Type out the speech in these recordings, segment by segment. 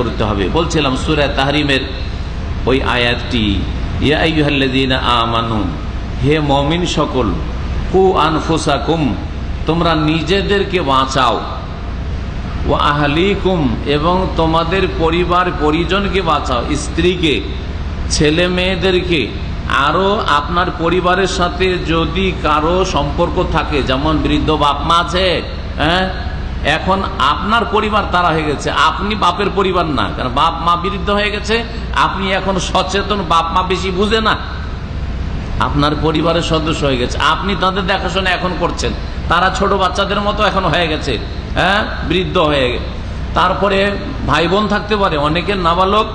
করতে হবে। বলছিলাম সুরা তাহরিমের ওই আয়াতটি আমানু, হে মমিন সকল, কু তোমরা নিজেদেরকে বাঁচাও। ও এবং তোমাদের পরিবার পরিজনকে বাঁচাও। স্ত্রীকে, ছেলে মেয়েদেরকে আরও আপনার পরিবারের সাথে যদি কারও সম্পর্ক থাকে, যেমন বৃদ্ধ বাপ মা আছে হ্যাঁ এখন আপনার পরিবার তারা হয়ে গেছে। আপনি বাপের পরিবার না। কারণ বাপ মা বৃদ্ধ হয়ে গেছে। আপনি এখন সচেতন, বাপ মা বেশি বুঝে না। আপনার পরিবারের সদস্য হয়ে গেছে। আপনি তাদের দেখাশোনা এখন করছেন। তারা ছোট বাচ্চাদের মতো এখন হয়ে গেছে। হ্যাঁ? বৃদ্ধ হয়ে গেছে তারপরে ভাই বোন থাকতে পারে। অনেকের নাবালক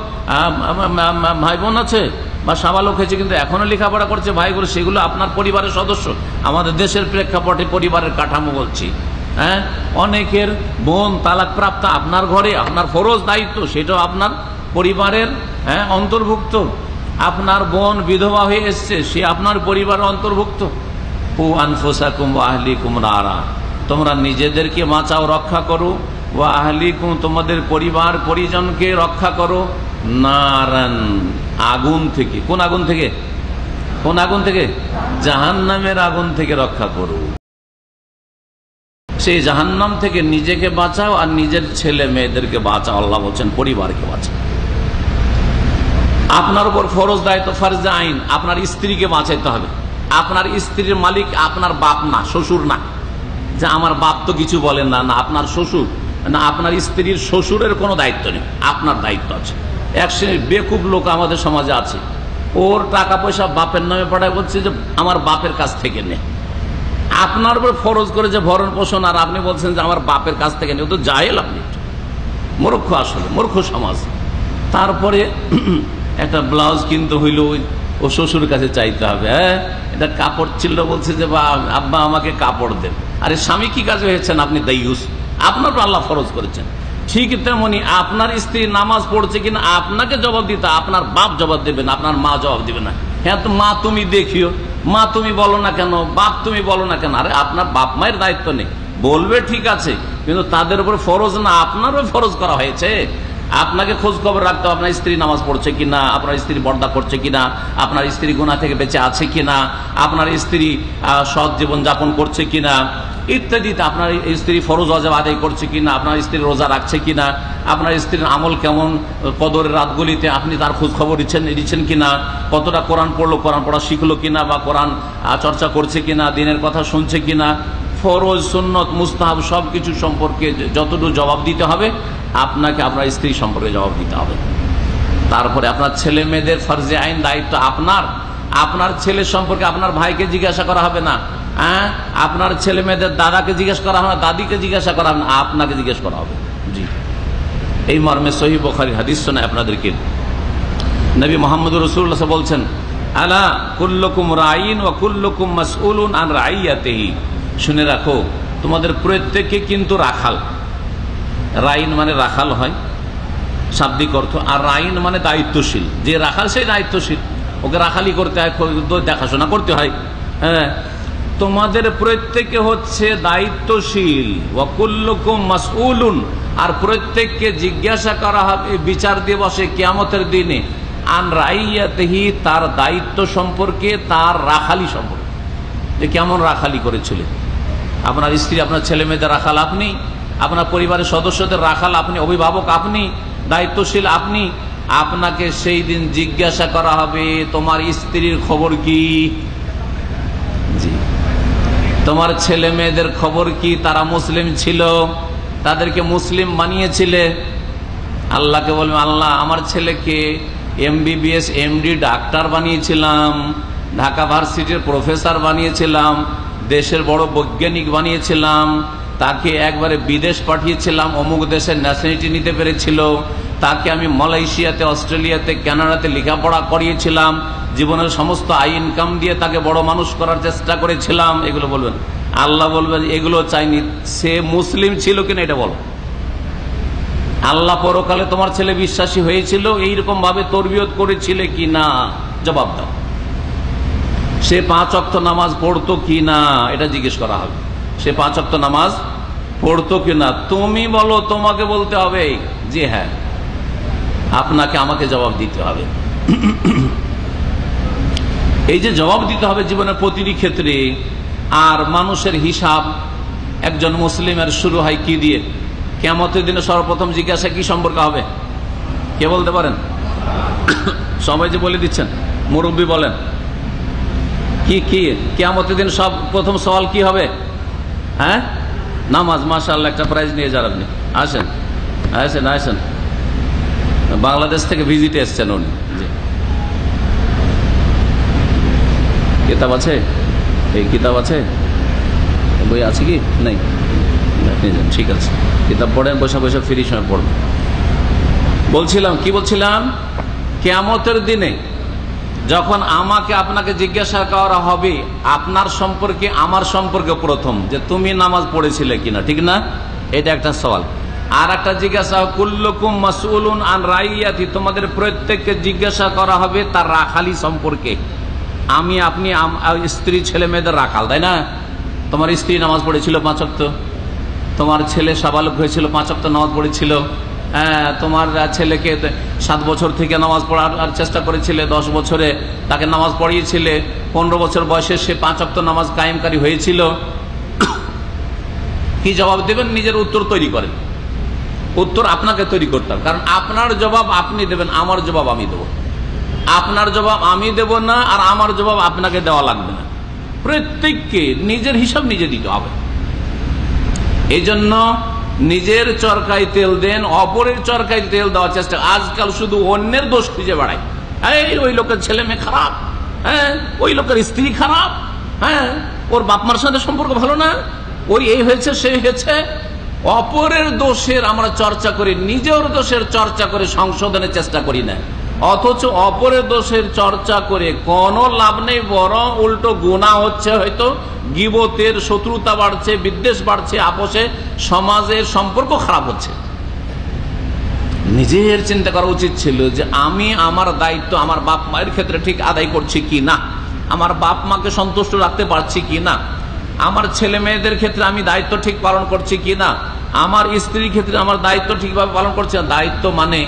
ভাই বোন আছে বা সাবালক হয়েছে কিন্তু এখনও লেখাপড়া করছে। ভাইগুলো সেগুলো আপনার পরিবারের সদস্য। আমাদের দেশের প্রেক্ষাপটে পরিবারের কাঠামো বলছি। হ্যাঁ? অনেকের বোন তালাক প্রাপ্ত আপনার ঘরে, আপনার ফরজ দায়িত্ব, সেটাও আপনার পরিবারের হ্যাঁ অন্তর্ভুক্ত। আপনার বোন বিধবা হয়ে এসছে, সে আপনার পরিবার অন্তর্ভুক্ত। ও আনফোসা কুম আহলি তোমরা নিজেদেরকে বাঁচাও, রক্ষা করো। ও আহলি কুম তোমাদের পরিবার, পরিজনকে রক্ষা করো। নারান, আগুন থেকে। কোন আগুন থেকে? কোন আগুন থেকে? জাহান নামের আগুন থেকে রক্ষা করো। সেই জাহান্নাম থেকে নিজেকে বাঁচাও আর নিজের ছেলে মেয়েদেরকে বাঁচাও, আল্লাহ বলছেন, পরিবারকে বাঁচাও। আপনার উপর ফরজ দায়িত্ব, ফরজ আইন, আপনার স্ত্রীকে বাঁচাইতে হবে। আপনার স্ত্রীর মালিক আপনার বাপ না, শ্বশুর না। যে আমার বাপ তো কিছু বলেন না না আপনার শ্বশুর, না আপনার স্ত্রীর শ্বশুরের কোনো দায়িত্ব নেই, আপনার দায়িত্ব আছে। এক শ্রেণির বেকুব লোক আমাদের সমাজে আছে। ওর টাকা পয়সা বাপের নামে পাঠায় বলছে যে, আমার বাপের কাছ থেকে নে। আপনার উপর ফরজ করে যে ভরণ পোষণ, আর আপনি বলছেন যে আমার বাপের কাছ থেকে নেই তো যাইল আপনি মূর্খ আসলে, মূর্খ সমাজ। তারপরে একটা ব্লাউজ কিনতে হইল ও শ্বশুর কাছে চাইতে হবে হ্যাঁ? এটা কাপড় ছিল, বলছে যে, বা, আব্বা আমাকে কাপড় দেন। আরে স্বামী কি কাজে হয়েছেন আপনি দায়ুস? আপনার আল্লাহ ফরজ করেছেন। ঠিক তেমনি আপনার স্ত্রী নামাজ পড়ছে কিনা, আপনাকে জবাব দিতে, আপনার বাপ জবাব দেবে না, আপনার মা জবাব দেবে না। হ্যাঁ তো মা তুমি দেখিও। মা তুমি বলো না কেন, বাপ তুমি বলো না কেন, আরে আপনার বাপ মায়ের দায়িত্ব নেই। বলবে ঠিক আছে, কিন্তু তাদের উপর ফরজ না, আপনারও ফরজ করা হয়েছে। আপনাকে খোঁজ খবর রাখতে আপনার স্ত্রী নামাজ পড়ছে কিনা, আপনার স্ত্রী বর্দা করছে কিনা, আপনার স্ত্রী গুণা থেকে বেঁচে আছে কিনা, আপনার স্ত্রী সৎ জীবন যাপন করছে কিনা, ইত্যাদিতে আপনার স্ত্রী ফরজ অজাব আদায় করছে কিনা, আপনার স্ত্রী রোজা রাখছে কিনা, আপনার স্ত্রীর আমল কেমন, কদরের রাতগুলিতে আপনি তার খোঁজ খবর দিচ্ছেন দিচ্ছেন কিনা, কতটা কোরআন পড়ল, কোরআন পড়া শিখলো কিনা বা কোরআন চর্চা করছে কিনা, দিনের কথা শুনছে কিনা, ফরজ, সুন্নত, মুস্তাহাব সব কিছু সম্পর্কে যতটুকু জবাব দিতে হবে আপনাকে আপনার স্ত্রী সম্পর্কে জবাব দিতে হবে। তারপরে আপনার ছেলে মেয়েদের ফরজে আইন দায়িত্ব আপনার। আপনার ছেলে সম্পর্কে আপনার ভাইকে জিজ্ঞাসা করা হবে না। হ্যাঁ? আপনার ছেলে মেয়েদের দাদাকে জিজ্ঞেস করা হবে না, দাদিকে জিজ্ঞাসা করা হবে না, আপনাকে জিজ্ঞেস করা হবে। জি। এই মর্মে সহি বখারি হাদিস শোনায় আপনাদেরকে। নবী মোহাম্মদ রসুল্লাহ বলছেন, আলা কুল্লকুম রাইন ও কুল্লকুম মাসউলুন আন রাইয়াতেহি। শুনে রাখো, তোমাদের প্রত্যেককে কিন্তু রাখাল। রাইন মানে রাখাল হয়, শাব্দিক অর্থ। আর রাইন মানে দায়িত্বশীল। যে রাখাল, সেই দায়িত্বশীল। ওকে রাখালি করতে হয় দেখাশোনা করতে হয়। হ্যাঁ। তোমাদের প্রত্যেকে হচ্ছে দায়িত্বশীল। ওয়াকুল্লকুম মাসউলুন। আর প্রত্যেককে জিজ্ঞাসা করা হবে, বিচার দিবসে কিয়ামতের দিনে। আন রাইয়াতেহি, তার দায়িত্ব সম্পর্কে, তার রাখালি সম্পর্কে। যে কেমন রাখালি করেছিলেন। আপনার স্ত্রী, আপনার ছেলে মেয়েদের রাখাল আপনি? আপনার পরিবারের সদস্যদের রাখাল আপনি, অভিভাবক আপনি, দায়িত্বশীল আপনি, আপনাকে সেই দিন জিজ্ঞাসা করা হবে, তোমার স্ত্রীর খবর কি? তোমার ছেলে মেয়েদের খবর কি? তারা মুসলিম ছিল, তাদেরকে মুসলিম বানিয়েছিলে। আল্লাহকে বলবে, আল্লাহ, আমার ছেলেকে এমবিবিএস, এমডি ডাক্তার বানিয়েছিলাম, ঢাকা ভার্সিটির প্রফেসর বানিয়েছিলাম, দেশের বড় বৈজ্ঞানিক বানিয়েছিলাম তাকে একবারে বিদেশ পাঠিয়েছিলাম, অমুক দেশের ন্যাশনালিটি নিতে পেরেছিল। তাকে আমি মালয়েশিয়াতে, অস্ট্রেলিয়াতে, কানাডাতে লেখাপড়া করিয়েছিলাম। জীবনের সমস্ত আই ইনকাম দিয়ে তাকে বড় মানুষ করার চেষ্টা করেছিলাম। এগুলো বলবেন। আল্লাহ বলবেন, এগুলো চাইনি। সে মুসলিম ছিল কিনা এটা বলো। আল্লাহ পরকালে তোমার ছেলে বিশ্বাসী হয়েছিল এইরকম ভাবে তরবিয়ত করেছিলে কি না জবাব দাও। সে পাঁচ অক্ত নামাজ পড়তো কি না এটা জিজ্ঞেস করা হবে। সে পাঁচ অক্ত নামাজ পড়তো কি না? তুমি বলো, তোমাকে বলতে হবে। জি হ্যাঁ। আপনাকে আমাকে জবাব দিতে হবে। এই যে জবাব দিতে হবে জীবনের প্রতিটি ক্ষেত্রে, আর মানুষের হিসাব, একজন মুসলিমের শুরু হয় কি দিয়ে? কেমতের দিনে সর্বপ্রথম জিজ্ঞাসা কি সম্পর্ক হবে? কে বলতে পারেন? সবাই যে বলে দিচ্ছেন, মুরব্বী বলেন। কি কি? কেমতের দিন সব প্রথম সওয়াল কি হবে? হ্যাঁ? নামাজ মাশাল্লাহ একটা প্রাইজ নিয়ে যান আপনি। আসেন। আসেন আসেন। বাংলাদেশ থেকে ভিজিটে এসছেন উনি। কিতাব আছে? এই কিতাব আছে? বই আছে কি? নেই। ঠিক আছে। কিতাব পড়েন, বসে বসে ফ্রি সময় পড়বেন বলছিলাম, কি বলছিলাম? কেয়ামতের দিনে যখন আমাকে আপনাকে জিজ্ঞাসা করা হবে, আপনার সম্পর্কে, আমার সম্পর্কে প্রথম, যে তুমি নামাজ পড়েছিলে কিনা, ঠিক না? এটা একটা সওয়াল। আর একটা জিজ্ঞাসা, কুল্লুকুম মাসউলুন আন রাইয়াতি? তোমাদের প্রত্যেককে জিজ্ঞাসা করা হবে তার রাখালি সম্পর্কে। আমি, আপনি স্ত্রী, ছেলে, মেয়েদের রাখাল, তাই না? তোমার স্ত্রী নামাজ পড়েছিল পাঁচ ওয়াক্ত? তোমার ছেলে সাবালক হয়েছিল পাঁচ অক্ট নামাজ পড়েছিল? তোমার ছেলেকে সাত বছর থেকে নামাজ পড়ার চেষ্টা করেছিলে, দশ বছরে তাকে নামাজ পড়িয়েছিলে, পনেরো বছর বয়সে সে পাঁচ অক্ট নামাজ কায়েমকারী হয়েছিল। কি জবাব দেবেন? নিজের উত্তর তৈরি করেন। উত্তর আপনাকে তৈরি করতে হবে। কারণ আপনার জবাব আপনি দেবেন, আমার জবাব আমি দেবো। আপনার জবাব আমি দেব না, আর আমার জবাব আপনাকে দেওয়া লাগবে না। প্রত্যেককে নিজের হিসাব নিজে দিতে হবে। এই জন্য নিজের চরকায় তেল দেন, অপরের চরকায় তেল দেওয়ার চেষ্টা। আজকাল শুধু অন্যের দোষ খুঁজে বেড়ায়। এই, ওই লোকের ছেলে মেয়ে খারাপ। হ্যাঁ ওই লোকের স্ত্রী খারাপ। হ্যাঁ ওর বাপমার সাথে সম্পর্ক ভালো না। ওই, এই হয়েছে সেই হয়েছে। অপরের দোষের আমরা চর্চা করি, নিজের দোষের চর্চা করে সংশোধনের চেষ্টা করি না। অথচ অপরের দোষের চর্চা করে কোনো লাভ নেই, বরং উল্টো গুণা হচ্ছে হয়তো গিবতের শত্রুতা বাড়ছে, বিদ্বেষ বাড়ছে, আপোষে সমাজের সম্পর্ক খারাপ হচ্ছে। নিজের চিন্তা করা উচিত ছিল যে আমি আমার দায়িত্ব আমার বাপ মায়ের ক্ষেত্রে ঠিক আদায় করছি কি না? আমার বাপ মাকে সন্তুষ্ট রাখতে পারছি কি না? আমার ছেলে মেয়েদের ক্ষেত্রে আমি দায়িত্ব ঠিক পালন করছি কি না? আমার স্ত্রীর ক্ষেত্রে আমার দায়িত্ব ঠিকভাবে পালন করছি না। দায়িত্ব মানে